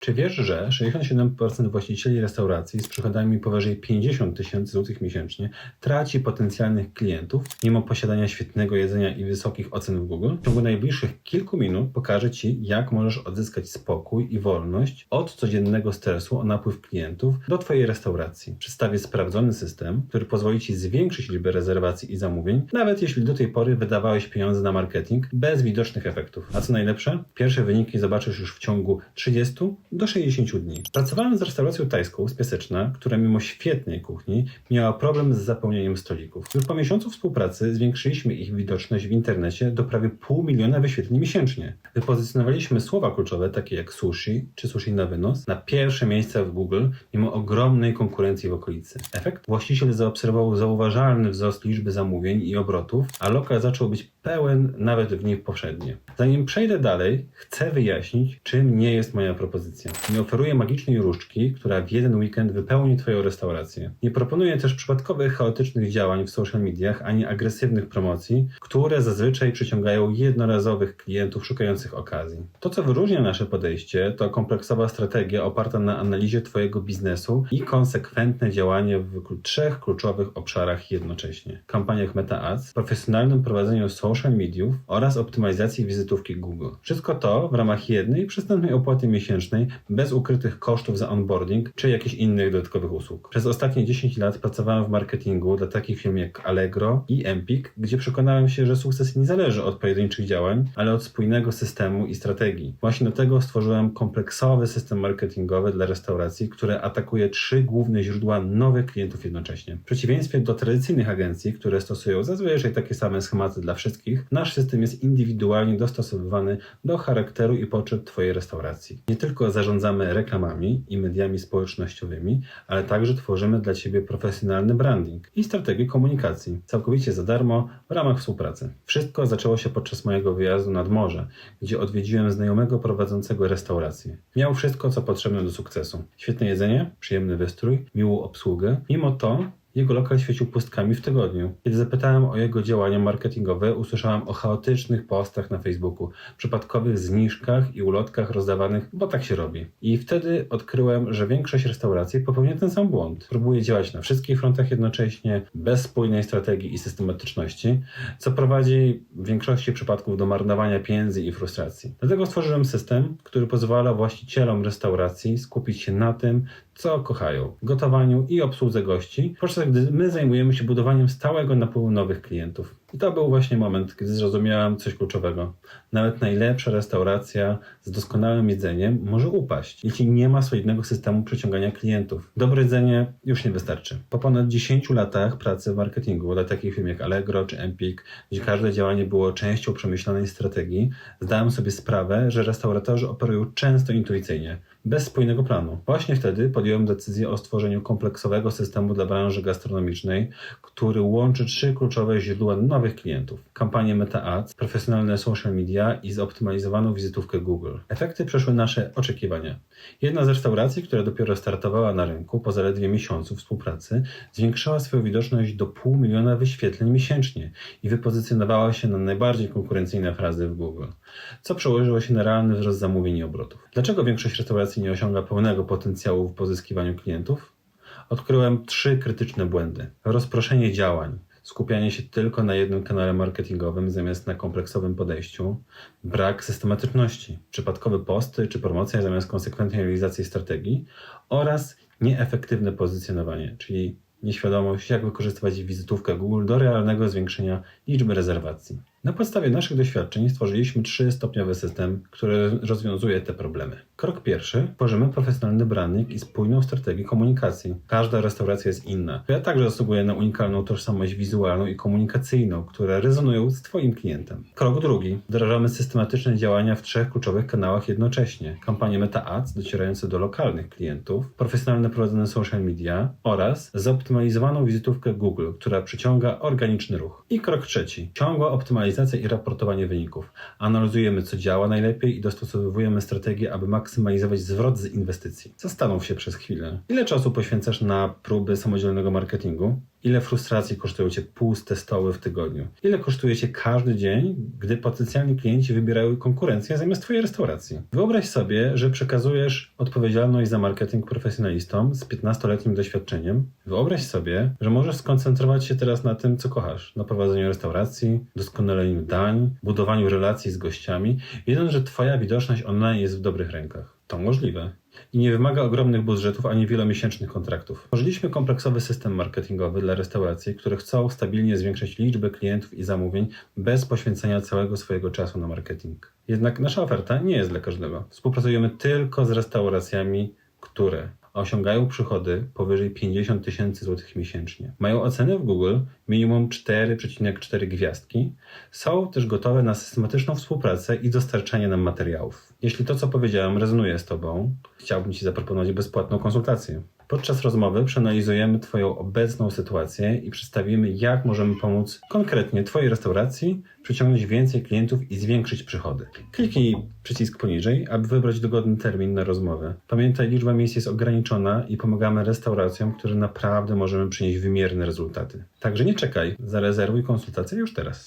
Czy wiesz, że 67% właścicieli restauracji z przychodami powyżej 50 tysięcy złotych miesięcznie traci potencjalnych klientów, mimo posiadania świetnego jedzenia i wysokich ocen w Google? W ciągu najbliższych kilku minut pokażę Ci, jak możesz odzyskać spokój i wolność od codziennego stresu o napływ klientów do Twojej restauracji. Przedstawię sprawdzony system, który pozwoli Ci zwiększyć liczbę rezerwacji i zamówień, nawet jeśli do tej pory wydawałeś pieniądze na marketing bez widocznych efektów. A co najlepsze, pierwsze wyniki zobaczysz już w ciągu 30 do 60 dni. Pracowałem z restauracją tajską z Piaseczna, która mimo świetnej kuchni miała problem z zapełnieniem stolików. Już po miesiącu współpracy zwiększyliśmy ich widoczność w internecie do prawie pół miliona wyświetleń miesięcznie. Wypozycjonowaliśmy słowa kluczowe takie jak sushi czy sushi na wynos na pierwsze miejsca w Google mimo ogromnej konkurencji w okolicy. Efekt? Właściciel zaobserwował zauważalny wzrost liczby zamówień i obrotów, a lokal zaczął być pełen nawet w dni poprzednie. Zanim przejdę dalej, chcę wyjaśnić, czym nie jest moja propozycja. Nie oferuję magicznej różdżki, która w jeden weekend wypełni Twoją restaurację. Nie proponuję też przypadkowych, chaotycznych działań w social mediach, ani agresywnych promocji, które zazwyczaj przyciągają jednorazowych klientów szukających okazji. To, co wyróżnia nasze podejście, to kompleksowa strategia oparta na analizie Twojego biznesu i konsekwentne działanie w trzech kluczowych obszarach jednocześnie. Kampaniach Meta Ads, profesjonalnym prowadzeniu social mediów oraz optymalizacji wizytówki Google. Wszystko to w ramach jednej przystępnej opłaty miesięcznej, bez ukrytych kosztów za onboarding czy jakichś innych dodatkowych usług. Przez ostatnie 10 lat pracowałem w marketingu dla takich firm jak Allegro i Empik, gdzie przekonałem się, że sukces nie zależy od pojedynczych działań, ale od spójnego systemu i strategii. Właśnie do tego stworzyłem kompleksowy system marketingowy dla restauracji, który atakuje trzy główne źródła nowych klientów jednocześnie. W przeciwieństwie do tradycyjnych agencji, które stosują zazwyczaj takie same schematy dla wszystkich, nasz system jest indywidualnie dostosowywany do charakteru i potrzeb Twojej restauracji. Nie tylko zarządzamy reklamami i mediami społecznościowymi, ale także tworzymy dla Ciebie profesjonalny branding i strategię komunikacji, całkowicie za darmo w ramach współpracy. Wszystko zaczęło się podczas mojego wyjazdu nad morze, gdzie odwiedziłem znajomego prowadzącego restaurację. Miał wszystko, co potrzebne do sukcesu. Świetne jedzenie, przyjemny wystrój, miłą obsługę. Mimo to jego lokal świecił pustkami w tygodniu. Kiedy zapytałem o jego działania marketingowe, usłyszałem o chaotycznych postach na Facebooku, przypadkowych zniżkach i ulotkach rozdawanych, bo tak się robi. I wtedy odkryłem, że większość restauracji popełnia ten sam błąd. Próbuje działać na wszystkich frontach jednocześnie, bez spójnej strategii i systematyczności, co prowadzi w większości przypadków do marnowania pieniędzy i frustracji. Dlatego stworzyłem system, który pozwala właścicielom restauracji skupić się na tym, co kochają gotowaniu i obsłudze gości, podczas gdy my zajmujemy się budowaniem stałego napływu nowych klientów. I to był właśnie moment, kiedy zrozumiałem coś kluczowego. Nawet najlepsza restauracja z doskonałym jedzeniem może upaść, jeśli nie ma solidnego systemu przyciągania klientów. Dobre jedzenie już nie wystarczy. Po ponad 10 latach pracy w marketingu dla takich firm jak Allegro czy Empik, gdzie każde działanie było częścią przemyślanej strategii, zdałem sobie sprawę, że restauratorzy operują często intuicyjnie, bez spójnego planu. Właśnie wtedy podjąłem decyzję o stworzeniu kompleksowego systemu dla branży gastronomicznej, który łączy trzy kluczowe źródła nowych klientów. Kampanie Meta Ads, profesjonalne social media i zoptymalizowaną wizytówkę Google. Efekty przeszły nasze oczekiwania. Jedna z restauracji, która dopiero startowała na rynku po zaledwie miesiącu współpracy, zwiększała swoją widoczność do pół miliona wyświetleń miesięcznie i wypozycjonowała się na najbardziej konkurencyjne frazy w Google, co przełożyło się na realny wzrost zamówień i obrotów. Dlaczego większość restauracji nie osiąga pełnego potencjału w pozyskiwaniu klientów? Odkryłem trzy krytyczne błędy. Rozproszenie działań, skupianie się tylko na jednym kanale marketingowym zamiast na kompleksowym podejściu, brak systematyczności, przypadkowe posty czy promocje zamiast konsekwentnej realizacji strategii oraz nieefektywne pozycjonowanie, czyli nieświadomość, jak wykorzystywać wizytówkę Google do realnego zwiększenia liczby rezerwacji. Na podstawie naszych doświadczeń stworzyliśmy trzystopniowy system, który rozwiązuje te problemy. Krok pierwszy. Tworzymy profesjonalny branding i spójną strategię komunikacji. Każda restauracja jest inna. Ja także zasługuję na unikalną tożsamość wizualną i komunikacyjną, które rezonują z Twoim klientem. Krok drugi. Wdrażamy systematyczne działania w trzech kluczowych kanałach jednocześnie. Kampanie Meta Ads docierające do lokalnych klientów, profesjonalne prowadzone social media oraz zoptymalizowaną wizytówkę Google, która przyciąga organiczny ruch. I krok trzeci. Ciągła optymalizacja i raportowanie wyników. Analizujemy, co działa najlepiej i dostosowujemy strategię, aby maksymalizować zwrot z inwestycji. Zastanów się przez chwilę. Ile czasu poświęcasz na próby samodzielnego marketingu? Ile frustracji kosztują cię puste stoły w tygodniu? Ile kosztuje cię każdy dzień, gdy potencjalni klienci wybierają konkurencję zamiast twojej restauracji? Wyobraź sobie, że przekazujesz odpowiedzialność za marketing profesjonalistom z 15-letnim doświadczeniem. Wyobraź sobie, że możesz skoncentrować się teraz na tym, co kochasz. Na prowadzeniu restauracji, doskonaleniu dań, budowaniu relacji z gościami, wiedząc, że twoja widoczność online jest w dobrych rękach. To możliwe i nie wymaga ogromnych budżetów ani wielomiesięcznych kontraktów. Tworzyliśmy kompleksowy system marketingowy dla restauracji, które chcą stabilnie zwiększać liczbę klientów i zamówień bez poświęcenia całego swojego czasu na marketing. Jednak nasza oferta nie jest dla każdego. Współpracujemy tylko z restauracjami, które osiągają przychody powyżej 50 tysięcy złotych miesięcznie. Mają oceny w Google minimum 4,4 gwiazdki. Są też gotowe na systematyczną współpracę i dostarczanie nam materiałów. Jeśli to, co powiedziałem, rezonuje z Tobą, chciałbym Ci zaproponować bezpłatną konsultację. Podczas rozmowy przeanalizujemy Twoją obecną sytuację i przedstawimy, jak możemy pomóc konkretnie Twojej restauracji przyciągnąć więcej klientów i zwiększyć przychody. Kliknij przycisk poniżej, aby wybrać dogodny termin na rozmowę. Pamiętaj, liczba miejsc jest ograniczona i pomagamy restauracjom, które naprawdę możemy przynieść wymierne rezultaty. Także nie czekaj, zarezerwuj konsultację już teraz.